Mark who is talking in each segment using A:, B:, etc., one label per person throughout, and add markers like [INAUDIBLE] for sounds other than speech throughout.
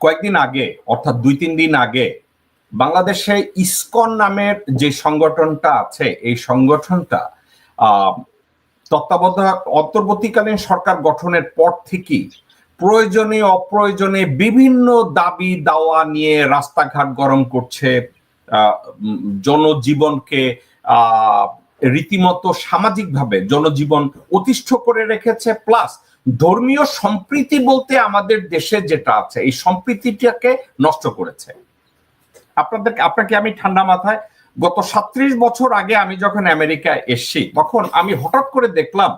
A: কয়েকদিন আগে, অর্থাৎ দুই, তিন দিন আগে, বাংলাদেশে ইসকন নামের যে সংগঠনটা আছে, এই সংগঠনটা তত্ত্বাবধায়ক, অন্তর্বর্তীকালীন সরকার গঠনের পর থেকেই প্রয়োজনে অপ্রয়োজনে বিভিন্ন দাবি দাওয়া নিয়ে রাস্তাঘাট গরম করছে জনজীবনকে রীতিমতো সামাজিকভাবে জনজীবন অতিষ্ঠ করে রেখেছে, প্লাস ধর্মীয় সম্প্রীতি বলতে আমাদের দেশে যেটা আছে, এই সম্প্রীতিটাকে নষ্ট করেছে। আপনাদের আপনাকে আমি ঠান্ডা মাথায়, গত সাত্রিশ বছর আগে আমি যখন আমেরিকায় এসছি, তখন আমি হঠাৎ করে দেখলাম,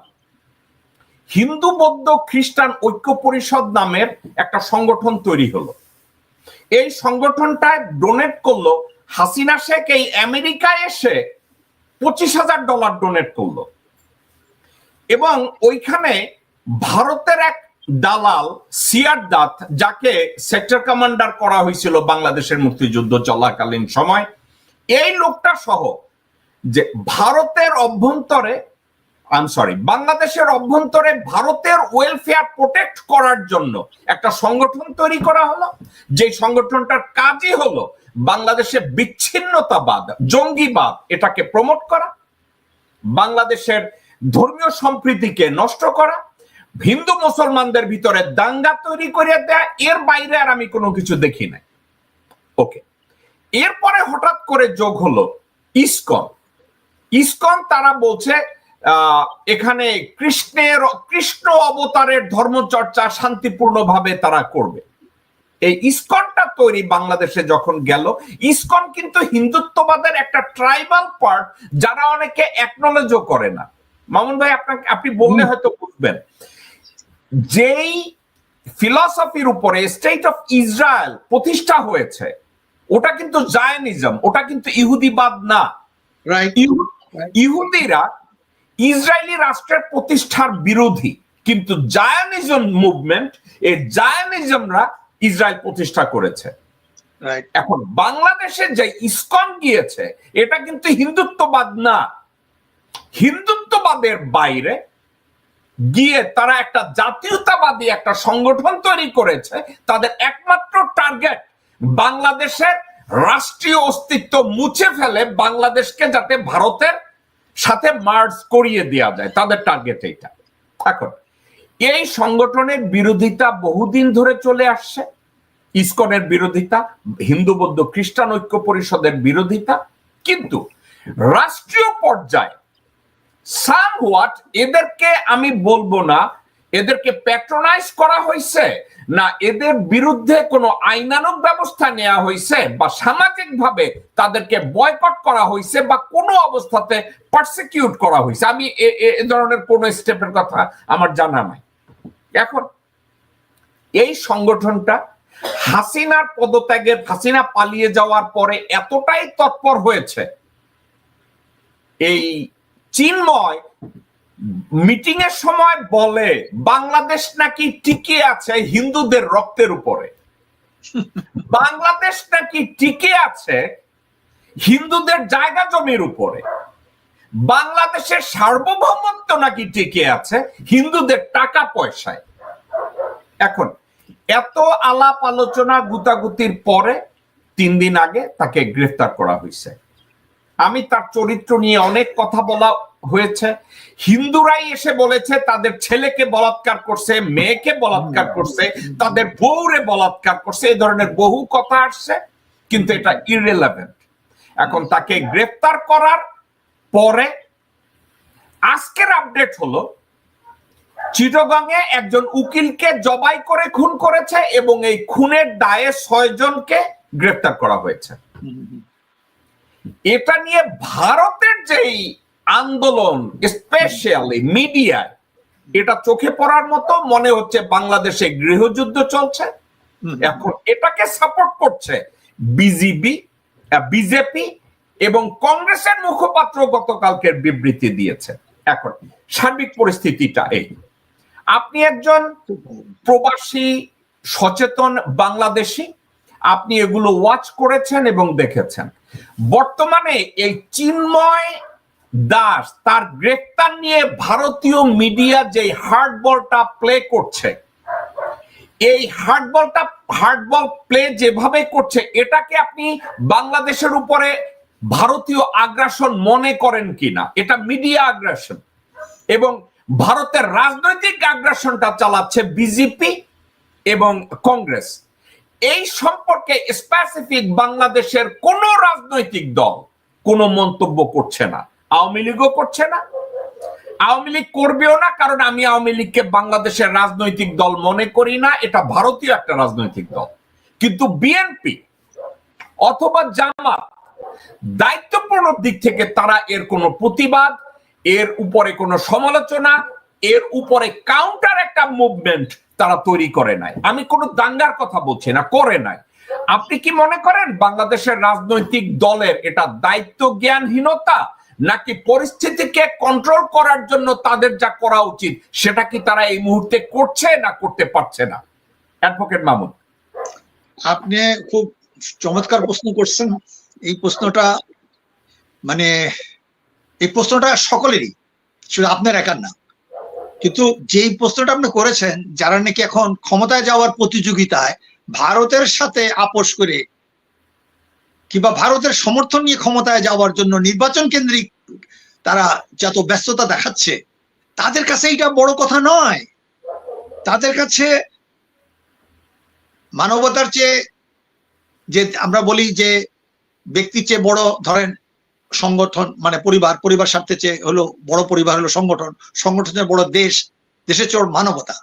A: হিন্দু বৌদ্ধ খ্রিস্টান ঐক্য পরিষদ নামের একটা সংগঠন তৈরি হলো। এই সংগঠনটায় ডোনেট করল, হাসিনা শেখ এই আমেরিকায় এসে পঁচিশ হাজার ডলার ডোনেট করল। এবং ওইখানে ভারতের এক দালাল সিয়ার দাত, যাকে সেক্টর কমান্ডার করা হয়েছিল বাংলাদেশের মুক্তিযুদ্ধ চলাকালীন সময়, এই লোকটা সহ যে ভারতের অভ্যন্তরে আই সরি বাংলাদেশের অভ্যন্তরে ভারতের ওয়েলফেয়ার প্রোটেক্ট করার জন্য একটা সংগঠন তৈরি করা হলো। যে সংগঠনটার কাজই হলো বাংলাদেশে বিচ্ছিন্নতাবাদ, জঙ্গিবাদ এটাকে প্রমোট করা, বাংলাদেশের ধর্মীয় সম্প্রীতিকে নষ্ট করা হিন্দু মুসলমানদের ভিতরে দাঙ্গা তৈরি করে দেয়া এর বাইরে আর আমি কোনো কিছু দেখি নাই। ওকে। এরপরে হঠাৎ করে যোগ হলো ইসকন। ইসকন তারা বলছে এখানে কৃষ্ণের কৃষ্ণ অবতারের ধর্মচর্চা শান্তিপূর্ণভাবে তারা করবে। এই ইসকনটা তৈরি বাংলাদেশে যখন গেল ইসকন কিন্তু হিন্দুত্ববাদের একটা ট্রাইবাল পার্ট যারা অনেকে একনলেজও করে না। মামুন ভাই আপনাকে আপনি বললে হয়তো বুঝবেন। যেই ফিলসফির উপরে স্টেট অফ ইসরায়েল প্রতিষ্ঠা হয়েছে ওটা কিন্তু জায়নিজম ওটা কিন্তু ইহুদিবাদ না। ইহুদিরা ইসরায়েলি রাষ্ট্রের প্রতিষ্ঠার বিরোধী কিন্তু জায়ানিজম মুভমেন্ট এই জায়ানিজমরা ইসরায়েল প্রতিষ্ঠা করেছে।
B: রাইট
A: এখন বাংলাদেশে যে ইসকন গিয়েছে এটা কিন্তু হিন্দুত্ববাদ না। হিন্দুত্ববাদের বাইরে গিয়ে তারা একটা জাতীয়তাবাদী একটা সংগঠন তৈরি করেছে, তাদের একমাত্র টার্গেট বাংলাদেশের রাষ্ট্রীয় অস্তিত্ব মুছে ফেলে বাংলাদেশকে যাতে ভারতের সাথে মার্জ করিয়ে দেওয়া যায়, তাদের টার্গেট এইটা। এখন, এই সংগঠনের বিরোধিতা বহুদিন ধরে চলে আসছে, ইসকনের বিরোধিতা, হিন্দু বৌদ্ধ খ্রিস্টান ঐক্য পরিষদের বিরোধিতা, কিন্তু রাষ্ট্রীয় পর্যায়ে সামওয়াট এদেরকে আমি বলব না, এদেরকে প্যাট্রোনাইজ করা হয়েছে না এদের বিরুদ্ধে কোনো আইনানুক ব্যবস্থা নেওয়া হয়েছে বা সামাজিকভাবে তাদেরকে বয়কট করা হয়েছে বা কোনো অবস্থাতে করা হয়েছে আমি এ ধরনের কোনো স্টেপের কথা আমার জানা নাই। এখন, এই সংগঠনটা হাসিনার পদত্যাগের, হাসিনা পালিয়ে যাওয়ার পরে এতটাই তৎপর হয়েছে, এই চিন্ময় মিটিং এর সময় বলে বাংলাদেশ নাকি টিকে আছে হিন্দুদের রক্তের উপরে? [LAUGHS] বাংলাদেশ নাকি টিকে আছে হিন্দুদের জায়গা জমির উপরে? বাংলাদেশের সার্বভৌমত্ব নাকি টিকে আছে হিন্দুদের টাকা পয়সায়? এখন এত আলাপ আলোচনা গুতাগুতির পরে তিন দিন আগে তাকে গ্রেফতার করা হয়েছে। আমি তার চরিত্র নিয়ে অনেক কথা বলা হয়েছে। হিন্দুরাই এসে বলেছে তাদের ছেলেকে বলাৎকার করছে মেয়েকে বলাৎকার করছে তাদের বউরে বলাৎকার করছে এই ধরনের বহু কথা আসছে কিন্তু এটা ইরেলেভেন্ট এখন তাকে গ্রেফতার করার পরে আজকের আপডেট হলো চিটগাংয়ে একজন উকিলকে জবাই করে খুন করেছে এবং এই খুনের দায়ে ছয় জনকে গ্রেফতার করা হয়েছে। এটা নিয়ে ভারতের যেই আন্দোলন স্পেশালি মিডিয়ায় এটা চোখে পড়ার মতো মনে হচ্ছে বাংলাদেশে গৃহযুদ্ধ চলছে। এখন এটাকে সাপোর্ট করছে বিজিবি বিজেপি এবং কংগ্রেসের মুখপাত্র গতকালকের বিবৃতি দিয়েছে। এখন সার্বিক পরিস্থিতিটা এই। আপনি একজন প্রবাসী সচেতন বাংলাদেশী আপনি এগুলো ওয়াচ করেছেন এবং দেখেছেন। বর্তমানে এই চিন্ময় দাস তার গ্রেফতার নিয়ে ভারতীয় মিডিয়া যে হার্ড বলটা প্লে করছে, এই হার্ডবলটা হার্ডবল প্লে যেভাবে করছে, এটাকে আপনি বাংলাদেশের উপরে ভারতীয় আগ্রাসন মনে করেন কিনা? এটা মিডিয়া আগ্রাসন এবং ভারতের রাজনৈতিক আগ্রাসনটা চালাচ্ছে বিজেপি এবং কংগ্রেস এই সম্পর্কে স্পেসিফিক বাংলাদেশের কোন রাজনৈতিক দল কোনো মন্তব্য করছে না। আওয়ামী লীগও করছে না। আওয়ামী লীগ করবেও না, কারণ আমি আওয়ামী লীগকে বাংলাদেশের রাজনৈতিক দল মনে করি না, এটা ভারতীয় একটা রাজনৈতিক দল। কিন্তু বিএনপি অথবা জামাত দায়িত্বপূর্ণ দিক থেকে তারা এর কোনো প্রতিবাদ, এর উপরে কোনো সমালোচনা, এর উপরে কাউন্টার একটা মুভমেন্ট তারা তৈরি করে নাই। আমি কোনো দাঙ্গার কথা বলছি না, করে নাই। আপনি কি মনে করেন বাংলাদেশের রাজনৈতিক দলের এটা দায়িত্ব জ্ঞানহীনতা নাকি পরিস্থিতিকে কন্ট্রোল করার জন্য তাদের যা করা উচিত সেটা কি তারা এই মুহূর্তে করছে না করতে পারছে না? অ্যাডভোকেট মামুন।
B: আপনি খুব চমৎকার প্রশ্ন করছেন। এই প্রশ্নটা মানে এই প্রশ্নটা সকলেরই, শুধু আপনার একার না। কিন্তু যেই প্রশ্নটা আপনি করেছেন, যারা নাকি এখন ক্ষমতায় যাওয়ার প্রতিযোগিতায় ভারতের সাথে আপোষ করে কিংবা ভারতের সমর্থন নিয়ে ক্ষমতায় যাওয়ার জন্য নির্বাচন কেন্দ্রিক তারা যত ব্যস্ততা দেখাচ্ছে, তাদের কাছে এটা বড় কথা নয়। তাদের কাছে মানবতার চেয়ে যে আমরা বলি যে ব্যক্তির চেয়ে বড় ধরেন সংগঠন মানে পরিবার পরিবার স্বার্থে চেয়ে হলো বড় পরিবার হলো সংগঠন, সংগঠনের বড় দেশ, দেশের বড় মানবতা।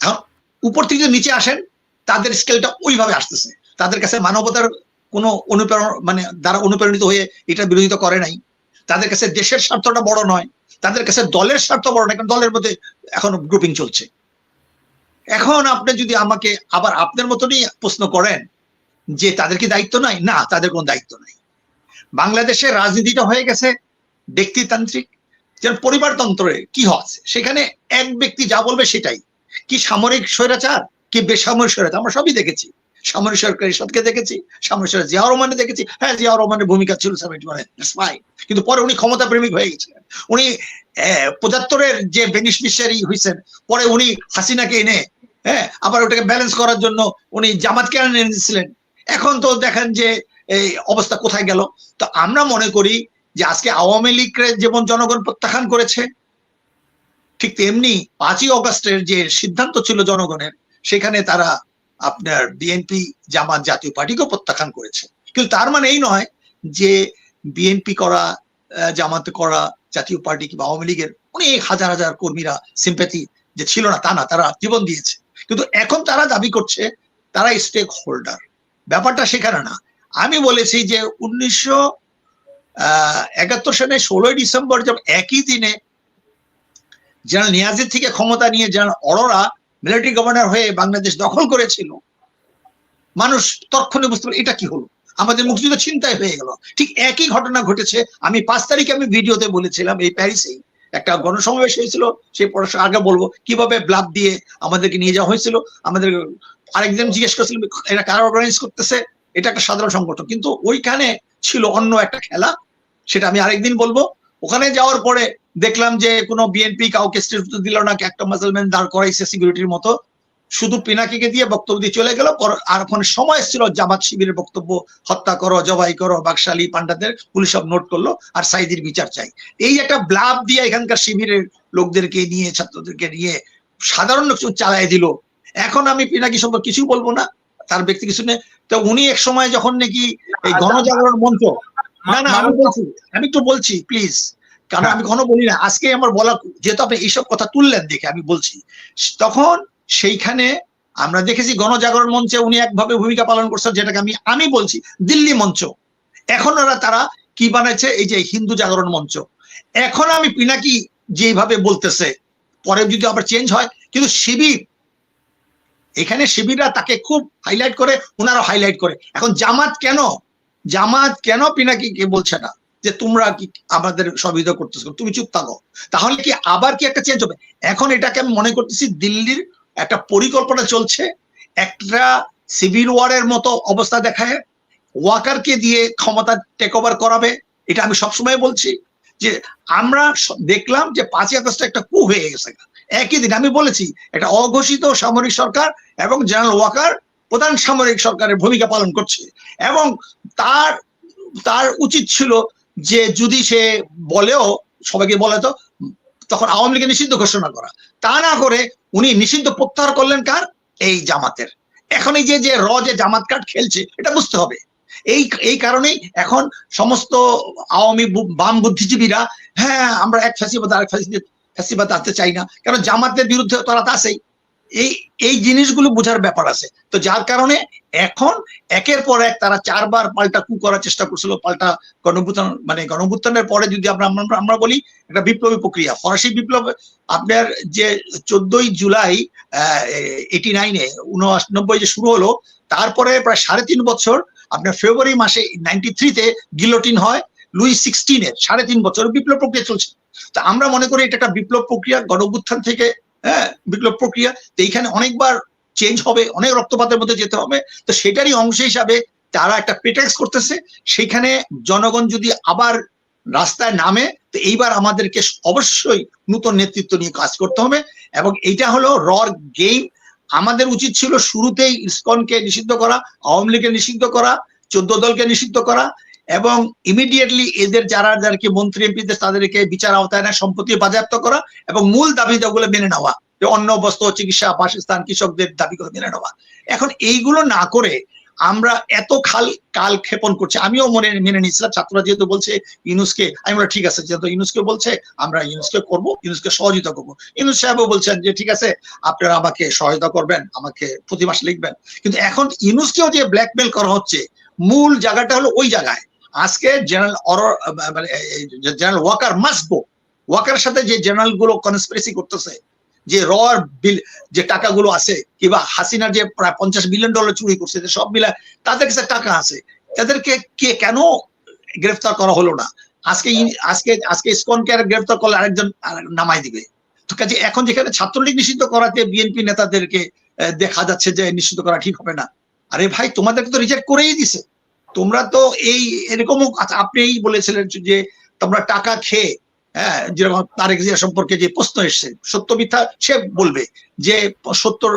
B: এখন উপর থেকে যদি নিচে আসেন, তাদের স্কেলটা ওইভাবে আসতেছে। তাদের কাছে মানবতার কোনো অনুপ্রেরণ মানে দ্বারা অনুপ্রেরণিত হয়ে এটা বিরোধিতা করে নাই। তাদের কাছে দেশের স্বার্থটা বড় নয়, তাদের কাছে দলের স্বার্থ বড় নয়, কারণ দলের মধ্যে এখন গ্রুপিং চলছে। এখন আপনি যদি আমাকে আবার আপনার মতনই প্রশ্ন করেন যে তাদের কি দায়িত্ব নাই? না, তাদের কোনো দায়িত্ব নাই। বাংলাদেশের রাজনীতিটা হয়ে গেছে ব্যক্তিতান্ত্রিক। যেমন পরিবারতন্ত্রে কি হচ্ছে সেখানে এক ব্যক্তি যা বলবে সেটাই। কি সামরিক স্বৈরাচার, কি বেসামরিক স্বৈরাচার, আমরা সবই দেখেছি। সামরিক সরকারি সৎকে দেখেছি, সামরিক সরকার জিয়া রহমানে দেখেছি। হ্যাঁ জিয়া রহমানের ভূমিকা ছিল কিন্তু পরে উনি ক্ষমতা প্রেমিক হয়ে গেছিলেন। উনি পঁচাত্তরের যে বেনিফিশিয়ারি হয়েছেন পরে উনি হাসিনাকে এনে হ্যাঁ আবার ওটাকে ব্যালেন্স করার জন্য উনি জামাতকে এনে দিয়েছিলেন এখন তো দেখেন যে এই অবস্থা কোথায় গেল? তো আমরা মনে করি যে আজকে আওয়ামী লীগের যেমন জনগণ প্রত্যাখ্যান করেছে, ঠিক তেমনি পাঁচই অগস্টের যে সিদ্ধান্ত ছিল জনগণের, সেখানে তারা আপনার বিএনপি জামাত জাতীয় পার্টিকেও প্রত্যাখ্যান করেছে। কিন্তু তার মানে এই নয় যে বিএনপি করা জামাতে করা, জাতীয় পার্টি কিংবা আওয়ামী লীগের অনেক হাজার হাজার কর্মীরা সিম্প্যাথি যে ছিল না, তা না, তারা জীবন দিয়েছে। কিন্তু এখন তারা দাবি করছে, তারা স্টেক হোল্ডার ব্যাপারটা সেখানে না। আমি বলেছি যে উনিশশো একাত্তর সালে ষোলোই ডিসেম্বর যখন একই দিনে জেনারেল নিয়াজের থেকে ক্ষমতা নিয়ে জেনারেল অরোরা মিলিটারি গভর্নর হয়ে বাংলাদেশ দখল করেছিল, মানুষ তৎক্ষণে বুঝতে পারে এটা কি হলো? আমাদের মুক্তিযুদ্ধ চিন্তায় হয়ে গেল। ঠিক একই ঘটনা ঘটেছে। আমি পাঁচ তারিখে আমি ভিডিওতে বলেছিলাম এই প্যারিসেই একটা গণসমাবেশ হয়েছিল সেই পড়াশোনা আগে বলব কীভাবে ব্লাড দিয়ে আমাদেরকে নিয়ে যাওয়া হয়েছিল। আমাদের আরেকজন জিজ্ঞেস করেছিল এটা কারা অর্গানাইজ করতেছে? এটা একটা সাধারণ সংগঠন কিন্তু ওইখানে ছিল অন্য একটা খেলা, সেটা আমি আরেকদিন বলব। ওখানে যাওয়ার পরে দেখলাম যে কোনো বিএনপি কাউকে স্টেজ দিল না, একটা মাসলম্যান দাঁড় করাইছে সিকিউরিটির মতো। শুধু পিনাকিকে দিয়ে বক্তব্য দিয়ে চলে গেল আর ওখানে সময় ছিল জামাত শিবিরের বক্তব্য, হত্যা করো, জবাই করো, বাকশালী পান্ডাদের পুলিশ সব নোট করল, আর সাইদির বিচার চাই। এই একটা ব্লাব দিয়ে এখানকার শিবিরের লোকদেরকে নিয়ে, ছাত্রদেরকে নিয়ে সাধারণ লোক চালাই দিল। এখন আমি পিনাকি সম্পর্কে কিছু বলব না, তার ব্যক্তি কিছু নেই তো উনি এক সময় যখন নাকি এই গণজাগরণ মঞ্চ না না আমি বলছি আমি একটু বলছি প্লিজ কারণ আমি ঘন বলি না আজকে আমার বলা যেহেতু আপনি এইসব কথা তুললেন দেখে আমি বলছি। তখন সেইখানে আমরা দেখেছি গণজাগরণ মঞ্চে উনি একভাবে ভূমিকা পালন করছেন যেটাকে আমি আমি বলছি দিল্লি মঞ্চ। এখন ওরা তারা কি বানাইছে? এই যে হিন্দু জাগরণ মঞ্চ। এখন আমি পিনাকি যেভাবে বলতেছে পরে যদি আবার চেঞ্জ হয় কিন্তু শিবির এখানে শিবিররা তাকে খুব হাইলাইট করে ওনারা হাইলাইট করে। এখন জামাত কেন? জামাত কেন পিনাকি কে বলছে না? যে তোমরা কি আমাদের সবিধা করতেছো? তুমি চুপ থাকো। তাহলে কি আবার কি একটা চেঞ্জ হবে? এখন এটাকে আমি মনে করতেছি দিল্লির একটা পরিকল্পনা চলছে। একটা সিভিল ওয়ারের মতো অবস্থা দেখায়। ওয়াকারকে দিয়ে ক্ষমতা টেক ওভার করাবে। এটা আমি সবসময় বলছি যে আমরা দেখলাম যে পাঁচই আগস্ট একটা কু হয়ে গেছে। একই দিন আমি বলেছি এটা অঘোষিত সামরিক সরকার এবং জেনারেল ওয়াকার প্রধান সামরিক সরকারের ভূমিকা পালন করছে। এবং তার তার উচিত ছিল যে যদি সে বলেও, সবাইকে বলে তো, তখন আওয়ামী লীগের নিষিদ্ধ ঘোষণা করা। তা না করে উনি নিষিদ্ধ প্রত্যাহার করলেন কার? এই জামাতের। এখন এই যে যে র যে জামাত কার্ড খেলছে, এটা বুঝতে হবে। এই এই কারণেই এখন সমস্ত আওয়ামী বু- বাম বুদ্ধিজীবীরা হ্যাঁ আমরা এক ফ্যাসিবাদ আরেক ফ্যাসিবাদ ফ্যাসিবাদ আনতে চাই না। কারণ জামাতের বিরুদ্ধে তারা তো আছেই। এই এই জিনিসগুলো বোঝার ব্যাপার আছে। তো যার কারণে এখন একের পর এক তারা চারবার পাল্টা কু করার চেষ্টা করছিল, পাল্টা গণভুত্থান মানে গণভুত্থানের পরে যদি আমরা, আমরা- আমরা বলি, একটা বিপ্লবী প্রক্রিয়া। ফরাসি বিপ্লব, আপনার যে চোদ্দই জুলাই এইটি নাইনে উনআশনব্বই যে শুরু হলো, তারপরে প্রায় সাড়ে তিন বছর, আপনার ফেব্রুয়ারি মাসে নাইনটি থ্রিতে গিলোটিন হয়। লুই সিক্সটিনের সাড়ে তিন বছর বিপ্লব প্রক্রিয়া চলছে। তো আমরা মনে করি এটা একটা বিপ্লব প্রক্রিয়া গণভুত্থান থেকে হ্যাঁ বিপ্লব প্রক্রিয়া। তো এইখানে অনেকবার চেঞ্জ হবে, অনেক রক্তপাতের মধ্যে যেতে হবে। তো সেটারই অংশ হিসাবে তারা একটা প্রিটেক্স করতেছে। সেখানে জনগণ যদি আবার রাস্তায় নামে, তো এইবার আমাদেরকে অবশ্যই নতুন নেতৃত্ব নিয়ে কাজ করতে হবে। এবং এইটা হলো রর গেম আমাদের উচিত ছিল শুরুতেই ইসকনকে নিষিদ্ধ করা, আওয়ামী লীগকে নিষিদ্ধ করা, চোদ্দ দলকে নিষিদ্ধ করা। এবং ইমিডিয়েটলি এদের যারা যাদেরকে মন্ত্রী এমপিদের তাদেরকে বিচার আওতায় না সম্পত্তি বাজেয়াপ্ত করা এবং মূল দাবি দাবিগুলো মেনে নেওয়া। যে অন্ন, বস্ত্র, চিকিৎসা, বাসস্থান, কৃষকদের দাবিগুলো মেনে নেওয়া। এখন এইগুলো না করে আমরা এত খাল, কাল ক্ষেপণ করছি। আমিও মনে, মেনে নিয়েছিলাম, ছাত্ররা যেহেতু বলছে ইউনুসকে, আমি বলে ঠিক আছে, যেহেতু ইউনুসকে বলছে, আমরা ইউনুসকে করব, ইউনুসকে সহযোগিতা করব। ইউনুস সাহেবও বলছেন যে, ঠিক আছে, আপনারা আমাকে সহায়তা করবেন, আমাকে প্রতি মাসে লিখবেন। কিন্তু এখন ইউনুসকেও যে ব্ল্যাকমেল করা হচ্ছে, মূল জায়গাটা হলো ওই জায়গায়। আজকে general or general Waker must go ওয়াকারের সাথে যে জেনারেলগুলো কনস্পিরেসি করতেছে, যে রর বিল যে টাকাগুলো আছে, কিংবা হাসিনার যে প্রায় পঞ্চাশ বিলিয়ন ডলার চুরি করছে, যে সব মিলা তাদের কাছে টাকা আছে। তাদেরকে কে কেন গ্রেফতার করা হলো না? আজকে আজকে আজকে ইসকনকে আর গ্রেফতার করলে আরেকজন আর- নামাই দিবে। তো কাজে এখন যেখানে ছাত্রলীগ নিষিদ্ধ করাতে বিএনপি নেতাদেরকে দেখা যাচ্ছে যে নিষিদ্ধ করা ঠিক হবে না। আরে ভাই, তোমাদেরকে তো রিজেক্ট করেই দিছে। তোমরা তো এই এরকমও আপনি এই বলেছিলেন যে তোমরা টাকা খেয়ে হ্যাঁ যেরকম তারেক জিয়া সম্পর্কে যে প্রশ্ন এসছে, সত্য মিথ্যা সে বলবে যে সত্তর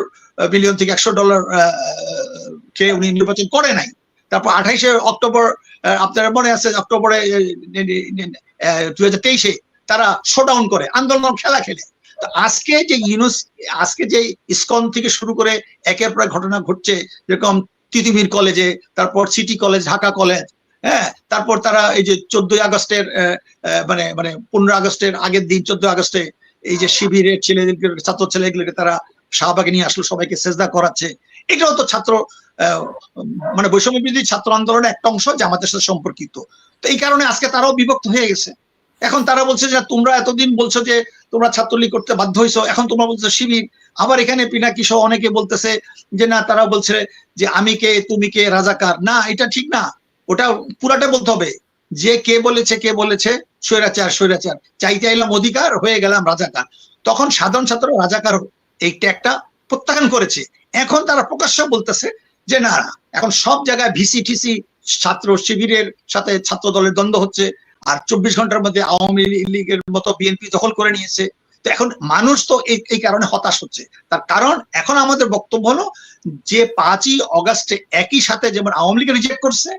B: বিলিয়ন থেকে একশো ডলার খেয়ে উনি নির্বাচন করে নাই। তারপর আঠাইশে অক্টোবর আপনার মনে আছে অক্টোবরে দুই হাজার তেইশে তারা শোডাউন করে, আন্দোলন খেলা খেলে। তো আজকে যে ইউনুস, আজকে যে ইসকন থেকে শুরু করে একের পর ঘটনা ঘটছে, যেরকম তিতুমির কলেজে, তারপর সিটি কলেজ, ঢাকা কলেজ হ্যাঁ? তারপর তারা এই যে চোদ্দই আগস্টের মানে মানে পনেরো আগস্টের আগের দিন চোদ্দ আগস্টে এই যে শিবিরের ছেলেদেরকে, ছাত্র ছেলেগুলোকে তারা শাহবাগে নিয়ে আসলো, সবাইকে সেজদা করাচ্ছে। এটাও তো ছাত্র মানে বৈষম্য বিরোধী ছাত্র আন্দোলনের একটা অংশ যে আমাদের সাথে সম্পর্কিত। তো এই কারণে আজকে তারাও বিভক্ত হয়ে গেছে। এখন তারা বলছে যে, তোমরা এতদিন বলছো যে তোমরা ছাত্রলীগ করতে বাধ্য হইছো। এখন তোমরা বলছো শিবির আবার এখানে পিনাকি সহ অনেকে বলতেছে যে, না তারা বলছে যে, আমি কে, তুমি কে, রাজাকার। না, এটা ঠিক না। ওটা পুরাটা বলতে হবে। যে কে বলেছে কে বলেছে, স্বৈরাচার স্বৈরাচার। চাইতে এলাম অধিকার, হয়ে গেলাম রাজাকার। তখন সাধারণ ছাত্র রাজাকার এইটা একটা প্রত্যাখ্যান করেছে। এখন তারা প্রকাশ্য বলতেছে যে, না এখন সব জায়গায় ভিসি টিসি ছাত্র শিবিরের সাথে ছাত্র দলের দ্বন্দ্ব হচ্ছে। আর চব্বিশ ঘণ্টার মধ্যে আওয়ামী লীগের মতো বিএনপি দখল করে নিয়েছে। তো এখন মানুষ তো এই কারণে হতাশ হচ্ছে। তার কারণ এখন আমাদের বক্তব্য হলো যে পাঁচই অগাস্টে একই সাথে যেমন আওয়ামী লীগ রিজেক্ট করছে,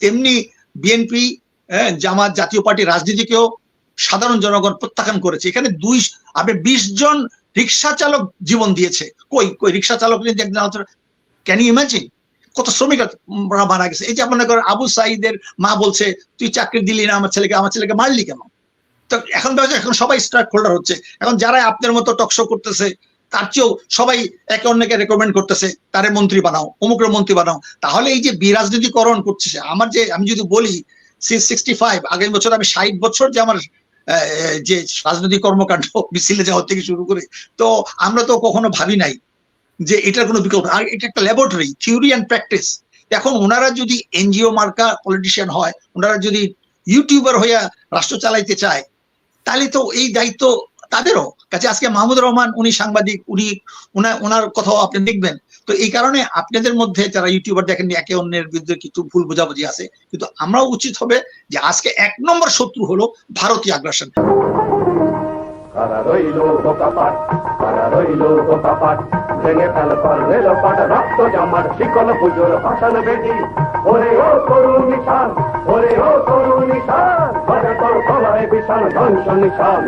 B: তেমনি বিএনপি জামাত জাতীয় পার্টি রাজনীতিকেও সাধারণ জনগণ প্রত্যাখ্যান করেছে। এখানে দুই, আপনি বিশ জন রিক্সা চালক জীবন দিয়েছে। কই কই রিক্সা চালক একজন ক্যান ইউ ইমাজিন কত শ্রমিক মারা গেছে। এই যে মনে করেন আবু সাইদের মা বলছে, তুই চাকরি দিলি না আমার ছেলেকে আমার ছেলেকে মারলি কেন? তো এখন এখন সবাই স্টার্ট হোল্ডার হচ্ছে। এখন যারা আপনার মতো টকশো করতেছে, তার চেয়েও সবাই একে অন্যকে রেকমেন্ড করতেছে, তারে মন্ত্রী বানাও অমুকের মন্ত্রী বানাও। তাহলে এই যে বিরাজনীতিকরণ করছে আমার যে, আমি যদি বলি সিক্সটি ফাইভ আগামী বছর আমি ষাট বছর যে আমার যে রাজনৈতিক কর্মকাণ্ড, মিছিলে যাওয়ার থেকে শুরু করে, তো আমরা তো কখনো ভাবি নাই। যে এটার কোনো বিকল্প আর এটা একটা ল্যাবরেটরি থিওরি অ্যান্ড প্র্যাকটিস এখন ওনারা যদি এনজিও মার্কা পলিটিশিয়ান হয়, ওনারা যদি ইউটিউবার হইয়া রাষ্ট্র চালাইতে চায়, তাহলে তো এই দায়িত্ব তাদেরও। কাছে আজকে মাহমুদ রহমান, উনি সাংবাদিক, উনি ওনার ওনার কথাও আপনি দেখবেন। তো এই কারণে আপনাদের মধ্যে যারা ইউটিউবার দেখেন একে অন্যের বিরুদ্ধে কিছু ভুল বোঝাবুঝি আছে। কিন্তু আমরাও উচিত হবে যে আজকে এক নম্বর শত্রু হলো ভারতীয় আগ্রাসন।
C: তারা রইল বোকাপাট তারা রইল বোকাপাট ভেঙে ফেল পর রেল পাট রক্ত জমাট শিকল পুজোর ভাষণ বেটি, ওরে ও তোর ধ্বংস নিশান